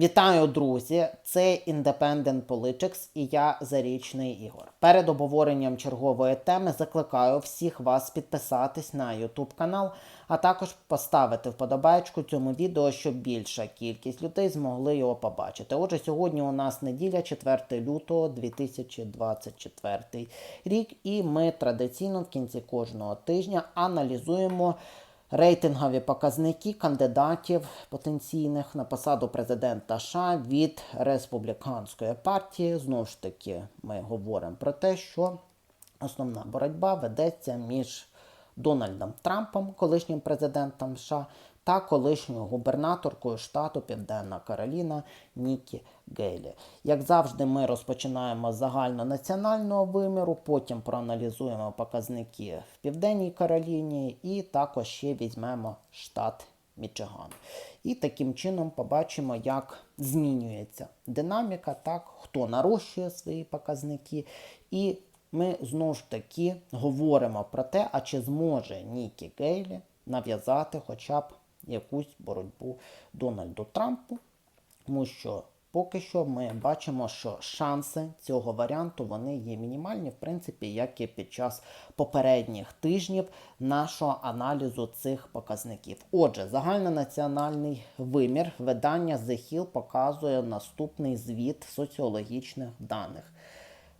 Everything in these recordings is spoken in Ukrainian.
Вітаю, друзі! Це Independent Politics і я Зарічний Ігор. Перед обговоренням чергової теми закликаю всіх вас підписатись на YouTube канал, а також поставити вподобайку цьому відео, щоб більша кількість людей змогли його побачити. Отже, сьогодні у нас неділя, 4 лютого 2024 рік, і ми традиційно в кінці кожного тижня аналізуємо. Рейтингові показники кандидатів потенційних на посаду президента США від республіканської партії. Знову ж таки, ми говоримо про те, що основна боротьба ведеться між Дональдом Трампом, колишнім президентом США, та колишньою губернаторкою штату Південна Кароліна Нікі Гейлі. Як завжди, ми розпочинаємо з загальнонаціонального виміру, потім проаналізуємо показники в Південній Кароліні і також ще візьмемо штат Мічиган. І таким чином побачимо, як змінюється динаміка, так, хто нарощує свої показники. І ми знову ж таки говоримо про те, а чи зможе Нікі Гейлі нав'язати хоча б якусь боротьбу Дональду Трампу, тому що поки що ми бачимо, що шанси цього варіанту вони є мінімальні, в принципі, як і під час попередніх тижнів нашого аналізу цих показників. Отже, загальнонаціональний вимір видання The Hill показує наступний звіт соціологічних даних.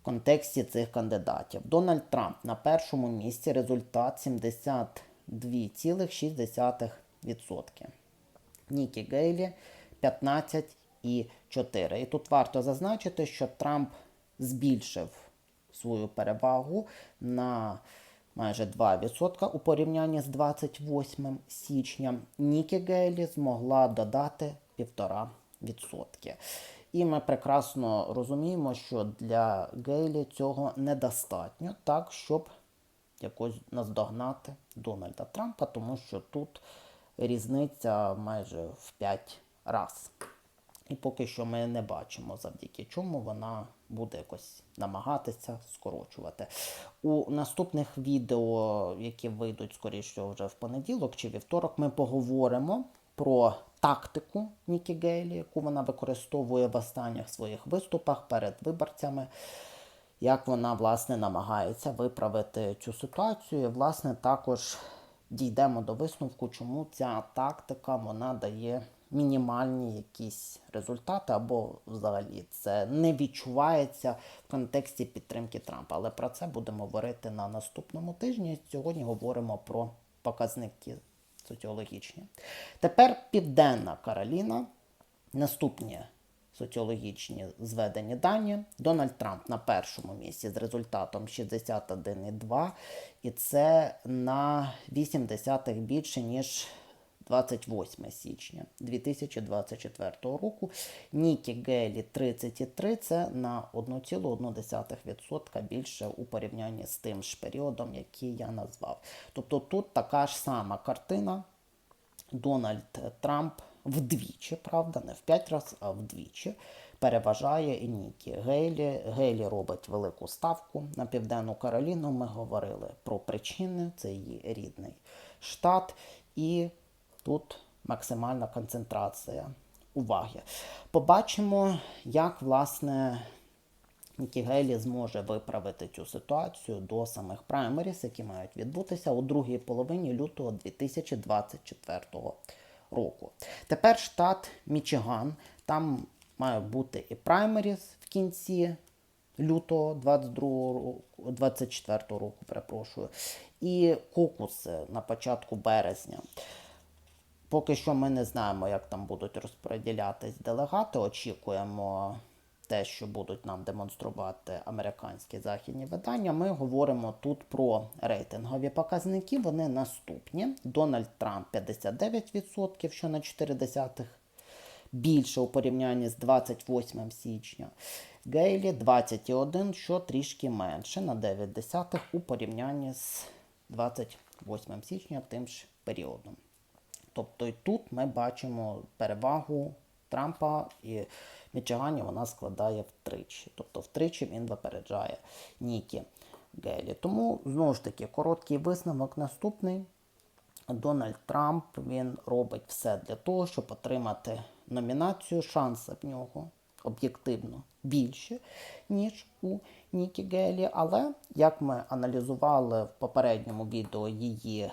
В контексті цих кандидатів Дональд Трамп на першому місці результат 72,6%. Нікі Гейлі 15,4%. І тут варто зазначити, що Трамп збільшив свою перевагу на майже 2% у порівнянні з 28 січня. Нікі Гейлі змогла додати 1,5%. І ми прекрасно розуміємо, що для Гейлі цього недостатньо, так, щоб якось наздогнати Дональда Трампа, тому що тут різниця майже в 5 раз. І поки що ми не бачимо, завдяки чому вона буде якось намагатися скорочувати. У наступних відео, які вийдуть, скоріше вже в понеділок чи вівторок, ми поговоримо про тактику Нікі Гейлі, яку вона використовує в останніх своїх виступах перед виборцями. Як вона, власне, намагається виправити цю ситуацію. І, власне, також дійдемо до висновку, чому ця тактика вона дає мінімальні якісь результати, або взагалі це не відчувається в контексті підтримки Трампа. Але про це будемо говорити на наступному тижні. Сьогодні говоримо про показники соціологічні. Тепер Південна Кароліна. Наступні соціологічні зведені дані. Дональд Трамп на першому місці з результатом 61,2, і це на 0,8 більше, ніж 28 січня 2024 року. Нікі Гейлі 33, це на 1,1% більше у порівнянні з тим ж періодом, який я назвав. Тобто тут така ж сама картина. Дональд Трамп вдвічі, правда, не в п'ять разів, а вдвічі переважає Нікі Гейлі. Гейлі робить велику ставку на Південну Кароліну. Ми говорили про причини, це її рідний штат. І тут максимальна концентрація уваги. Побачимо, як власне. Нікі Гейлі зможе виправити цю ситуацію до самих праймеріс, які мають відбутися у другій половині лютого 2024 року. Тепер штат Мічиган. Там має бути і праймеріс в кінці лютого 2024 року, перепрошую, і кокуси на початку березня. Поки що ми не знаємо, як там будуть розподілятись делегати. Очікуємо те, що будуть нам демонструвати американські західні видання. Ми говоримо тут про рейтингові показники. Вони наступні. Дональд Трамп 59%, що на 0,4 більше у порівнянні з 28 січня. Гейлі 21, що трішки менше на 9 десятих у порівнянні з 28 січня тим ж періодом. Тобто і тут ми бачимо перевагу Трампа і Мічигані вона складає втричі. Тобто втричі він випереджає Нікі Гейлі. Тому, знову ж таки, короткий висновок наступний. Дональд Трамп він робить все для того, щоб отримати номінацію, шанси в нього об'єктивно більші, ніж у Нікі Гелі. Але як ми аналізували в попередньому відео її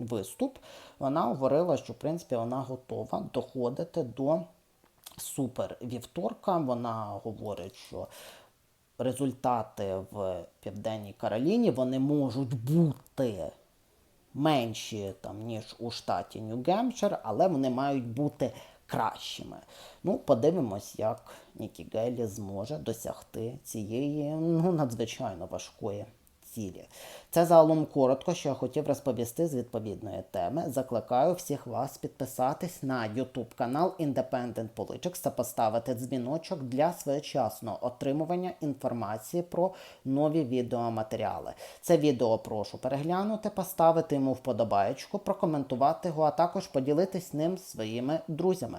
виступ, вона говорила, що в принципі вона готова доходити до супер вівторка. Вона говорить, що результати в Південній Кароліні вони можуть бути менші там, ніж у штаті Нью-Гемпшир, але вони мають бути кращими. Ну, подивимось, як Нікі Гейлі зможе досягти цієї ну, надзвичайно важкої цілі. Це загалом коротко, що я хотів розповісти з відповідної теми. Закликаю всіх вас підписатись на YouTube канал Independent Politics та поставити дзвіночок для своєчасного отримування інформації про нові відеоматеріали. Це відео прошу переглянути, поставити йому вподобаєчку, прокоментувати його, а також поділитись ним своїми друзями.